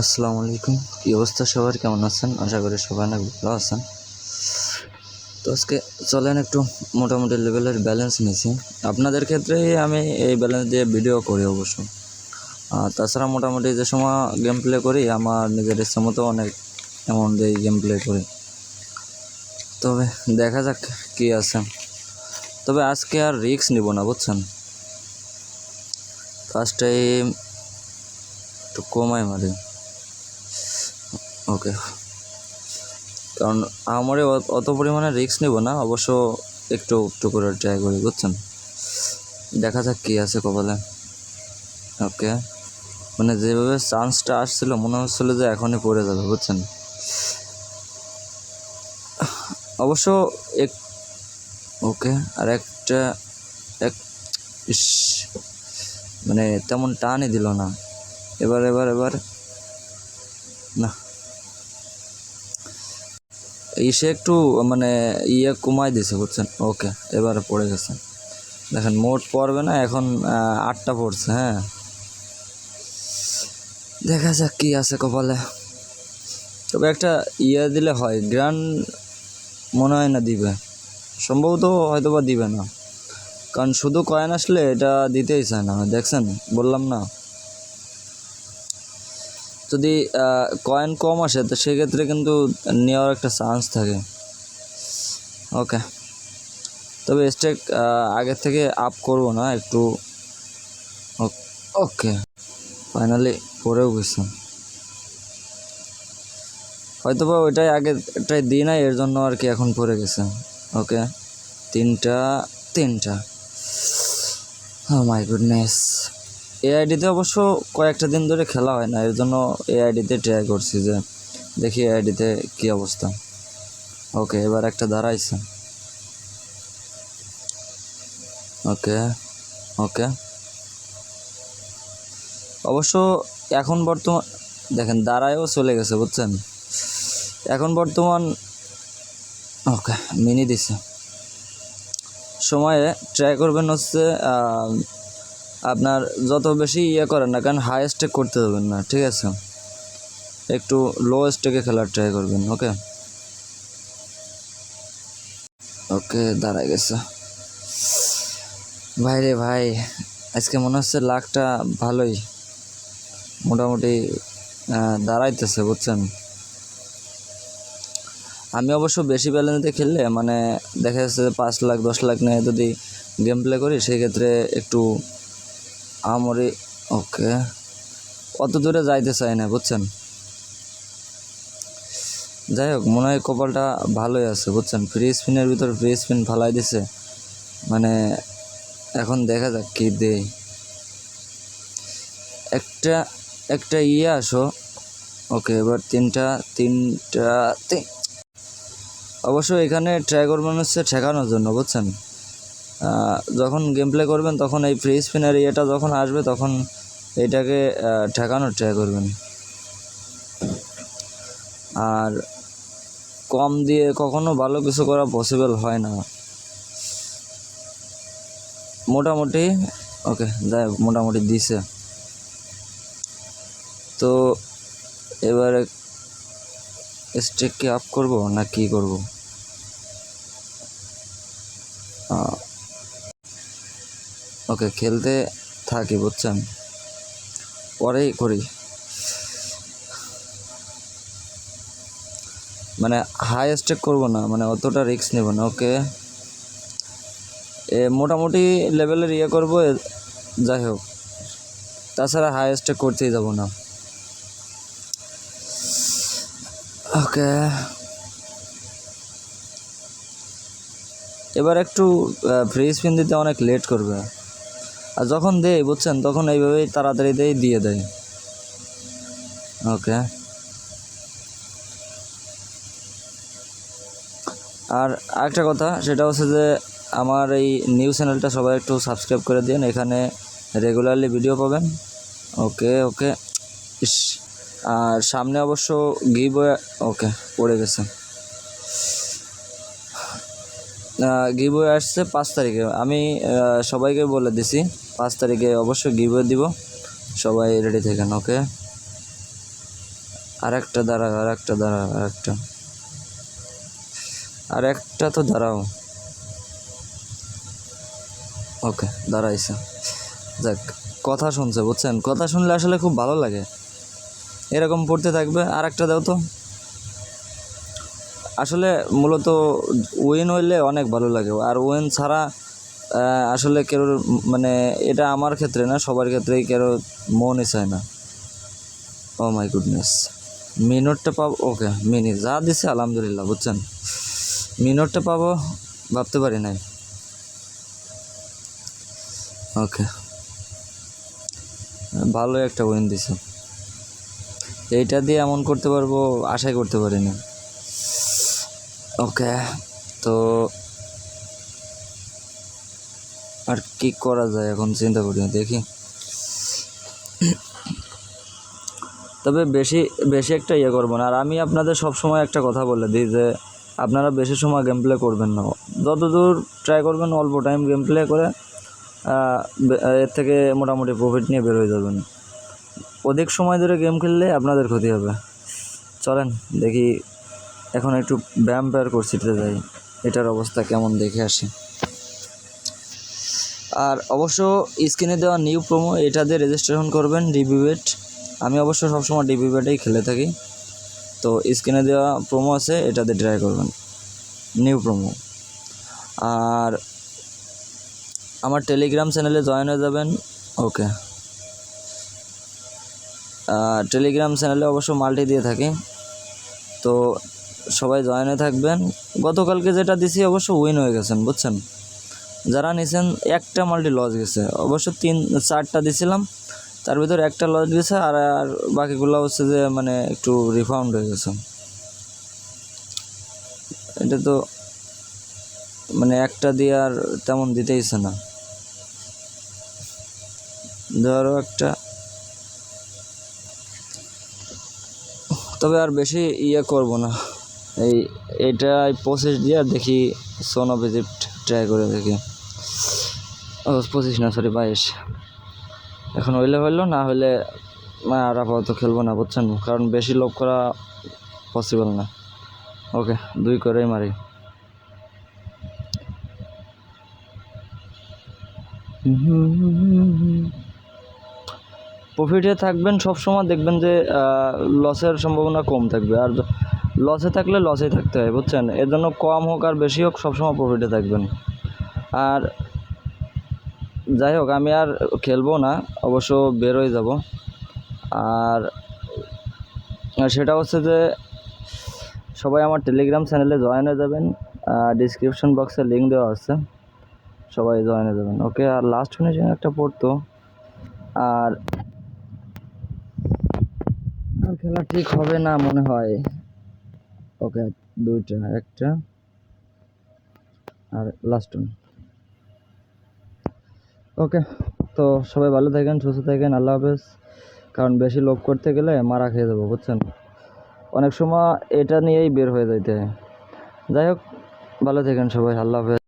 আসসালামু আলাইকুম। কী অবস্থা সবার? কেমন আছেন? আশা করি সবাই অনেক ভালো আছেন। তো আজকে চলেন একটু মোটামুটি লেভেলের ব্যালেন্স নিয়েছি আপনাদের ক্ষেত্রে আমি এই ব্যালেন্স দিয়ে ভিডিও করি অবশ্য। আর তাছাড়া মোটামুটি যে সময় গেম প্লে করি, আমার নিজের ইচ্ছা মতো অনেক অ্যামাউন্ট দিয়ে গেম প্লে করি। তবে দেখা যাক কী আছে। তবে আজকে আর রিস্ক নিব না, বুঝছেন? ফার্স্ট টাইম একটু কমাই মারি। ওকে। কারণ আমারে অত- অত পরিমাণে রিস্ক নেব না, অবশ্য একটু একটু করে ট্রাই করি, বুঝছেন? দেখা যাক কী আছে কপালে। ওকে। মানে যেভাবে চান্সটা আসছিল, মনে হচ্ছিল যে এখনই পড়ে যাবে, বুঝছেন? অবশ্য এক, ওকে, আর একটা, এক, ইস মানে তেমন টানই দিল না। এবার এবার এবার। না। ইসে একটু মানে ইয়ে কমাই দিছে বুঝছেন? ওকে, এবারে পড়ে গেছে। দেখেন, মোট পড়বে না, এখন আটটা পড়ছে হ্যাঁ। দেখা যাক কি আছে কপালে। তবে একটা ইয়ে দিলে হয় গ্রান্ড মনে হয় না দিবে। সম্ভবত হয়তো বা দিবে না। কারণ শুধু কয়েন আসলে এটা দিতেই চায় না, দেখছেন? বললাম না। যদি কয়েন কম আসে, তো সেক্ষেত্রে কিন্তু নেওয়ার একটা চান্স থাকে। ওকে তবে স্টেক আগের থেকে আপ করব না, একটু ওকে ফাইনালি পরেও গেছে। হয়তো বা ওইটাই আগে একটাই দিই নাই, এর জন্য আর কি এখন পড়ে গেছে। ওকে তিনটা তিনটা। মাই গুডনেস এআইডিতে অবশ্য কয়েকটা দিন ধরে খেলা হয় না এর জন্য এআইডিতে ট্রাই করছি যে দেখি এআইডিতে কী অবস্থা। ওকে এবার একটা দাঁড়াইছে। ওকে ওকে অবশ্য এখন বর্তমান, দেখেন দাঁড়ায়ও চলে গেছে, বুঝছেন? এখন বর্তমান ওকে মিনি দিছে। সময়ে ট্রাই করবেন হচ্ছে আপনার যত বেশি ইয়ে করেন না কারণ হাই স্টেক করতে দেবেন না, ঠিক আছে? একটু লো স্টেকে খেলার ট্রাই করবেন ওকে ওকে দাঁড়ায় গেছে। ভাই রে ভাই, আজকে মনে হচ্ছে লাখটা ভালোই। মোটামুটি দাঁড়াইতেছে, বুঝছেন? আমি অবশ্য বেশি ব্যালেন্সে খেললে মানে দেখা যাচ্ছে যে পাঁচ লাখ, দশ লাখ নিয়ে যদি গেম প্লে করি, সেক্ষেত্রে একটু আমরে, ওকে। অত দূরে যাইতে চাই না, বুঝছেন? যাই হোক, মনে হয় কপালটা ভালোই আছে, বুঝছেন? ফ্রি স্পিনের ভিতর ফ্রি স্পিন ফালাই দিছে। মানে এখন দেখা যাক কি দেই একটা একটা ইয়ে আসো। ওকে, এবার তিনটা তিনটা, তিন। অবশ্য এখানে ট্রাই করবেন হচ্ছে ঠেকানোর জন্য, বুঝছেন? যখন গেম প্লে করবেন, তখন এই ফ্রি স্পিনের ইয়েটা যখন আসবে, তখন এটাকে ঠেকানোর ট্রাই করবেন। আর কম দিয়ে কখনো ভালো কিছু করা পসিবল হয় না। মোটামুটি ওকে যাই মোটামুটি দিছে। তো, এবারে স্টেককে আপ করব, না কি করব? ওকে খেলতে থাকি, বুঝছেন? পরেই করি। মানে হাই স্টেক করব না মানে অতটা রিস্ক নেব না ওকে এ মোটামুটি লেভেলের ইয়ে করব যাই হোক। তাছাড়া হাই স্টেক করতেই যাব না। ওকে এবার একটু ফ্রি স্পিন দিতে অনেক লেট করবে। আর যখন দেয়, বুঝছেন, তখন এইভাবেই তাড়াতাড়ি দেয়, দিয়ে দেয়। ওকে আর আরেকটা কথা, সেটা হচ্ছে যে আমার এই নিউজ চ্যানেলটা সবাই একটু সাবস্ক্রাইব করে দিন, এখানে রেগুলারলি ভিডিও পাবেন। ওকে ওকে ইস, আর সামনে অবশ্য গিভ ওকে পড়ে গেছে। গিভ আসছে পাঁচ তারিখে। আমি সবাইকে বলে দিছি। পাঁচ তারিখে অবশ্যই গিভ দিব। সবাই রেডি থাকেন ওকে আর একটা দাঁড়াও, আর একটা দাঁড়াও, আর একটা। আর একটা তো দাঁড়াও। ওকে দাঁড়াইছে। যাক, কথা শুনছে, বুঝছেন? কথা শুনলে আসলে খুব ভালো লাগে। এরকম পড়তে থাকবে। আর একটা দাও তো। আসলে মূলত উইন হইলে অনেক ভালো লাগে। আর উইন ছাড়া আসলে কেউ মানে এটা আমার ক্ষেত্রে না, সবার ক্ষেত্রেই কেউ মনই চায় না। ও মাই গুডনেস মিনিটটা পাবো ওকে মিনিট যা দিছে আলহামদুলিল্লাহ, বুঝছেন? মিনিটটা পাবো, ভাবতে পারি নাই। ওকে ভালো একটা উইন দিছে। এইটা দিয়ে এমন করতে পারব, আশাই করতে পারিনি ওকে তো আর কি করা যায় এখন চিন্তা করি দেখি। তবে বেশি বেশি একটা ইয়ে করব না। আর আমি আপনাদের সব সময় একটা কথা বলে দিই যে, আপনারা বেশি সময় গেম প্লে করবেন না। যতদূর ট্রাই করবেন, অল্প টাইম গেম প্লে করে এর থেকে মোটামুটি প্রফিট নিয়ে বের হয়ে যাবেন। অধিক সময় ধরে গেম খেললে আপনাদের ক্ষতি হবে। চলেন, দেখি এখন একটু ব্যায়াম প্যার করছিতে যাই। এটার অবস্থা কেমন, দেখে আসি। আর অবশ্য স্ক্রিনে দেওয়া নিউ প্রোমো এটা দিয়ে রেজিস্ট্রেশন করবেন ডিবিবেট আমি অবশ্য সবসময় ডিবিবেটেই খেলে থাকি। তো স্ক্রিনে দেওয়া প্রোমো আছে এটাতে ট্রাই করবেন। নিউ প্রোমো আর আমার টেলিগ্রাম চ্যানেলে জয়েন হয়ে যাবেন। ওকে টেলিগ্রাম চ্যানেলে অবশ্য মাল্টি দিয়ে থাকি। তো সবাই জয়েন থাকবেন। গতকালকে যেটা দিছি, অবশ্য উইন হয়ে গেছেন, বুঝছেন? যারা নিয়েছেন একটা মাল্টি লস গেছে। অবশ্য তিন, চারটা দিছিলাম, তার ভিতর একটা লস গেছে আর আর বাকিগুলো হচ্ছে যে মানে একটু রিফাউন্ড হয়ে গেছে। এটা তো মানে একটা দিয়ে আর তেমন দিতেইছে না। ধরো একটা। তবে আর বেশি ইয়ে করব না। এই এটা পঁচিশ দিয়ে দেখি সোন অফ ট্রাই করে দেখি। পঁচিশ না সরি বাইশ। এখন হইলে হইল না হইলে না আর আপাতত খেলব না, বুঝছেন? কারণ বেশি লোভ করা পসিবল না। ওকে, দুই করেই মারি। প্রফিটে থাকবেন সব সময় দেখবেন যে লসের সম্ভাবনা কম থাকবে। আর লসে থাকলে লসেই থাকতে হয়, বুঝছেন? এর জন্য কম হোক আর বেশি হোক, সবসময় প্রফিটে থাকবেন। আর যাই হোক, আমি আর খেলব না, অবশ্য বেরোয় যাব। আর সেটা হচ্ছে যে, সবাই আমার টেলিগ্রাম চ্যানেলে জয়েন হয়ে যাবেন ডিসক্রিপশন বক্সে লিঙ্ক দেওয়া আছে, সবাই জয়েন হয়ে যাবেন ওকে আর লাস্ট ফিনিশিং একটা পড়তো, আর আর খেলা ঠিক হবে না মনে হয়। ওকে দুইটা, একটা, আর লাস্ট ওকে, তো সবাই ভালো থাকেন, সুস্থ থাকেন, আল্লাহ হাফেজ। কারণ বেশি লোভ করতে গেলে মারা খেয়ে দেবো, বুঝছেন? অনেক সময় এটা নিয়েই বের হয়ে যাইতে হয়। যাই হোক, ভালো থাকেন সবাই, আল্লাহ হাফেজ।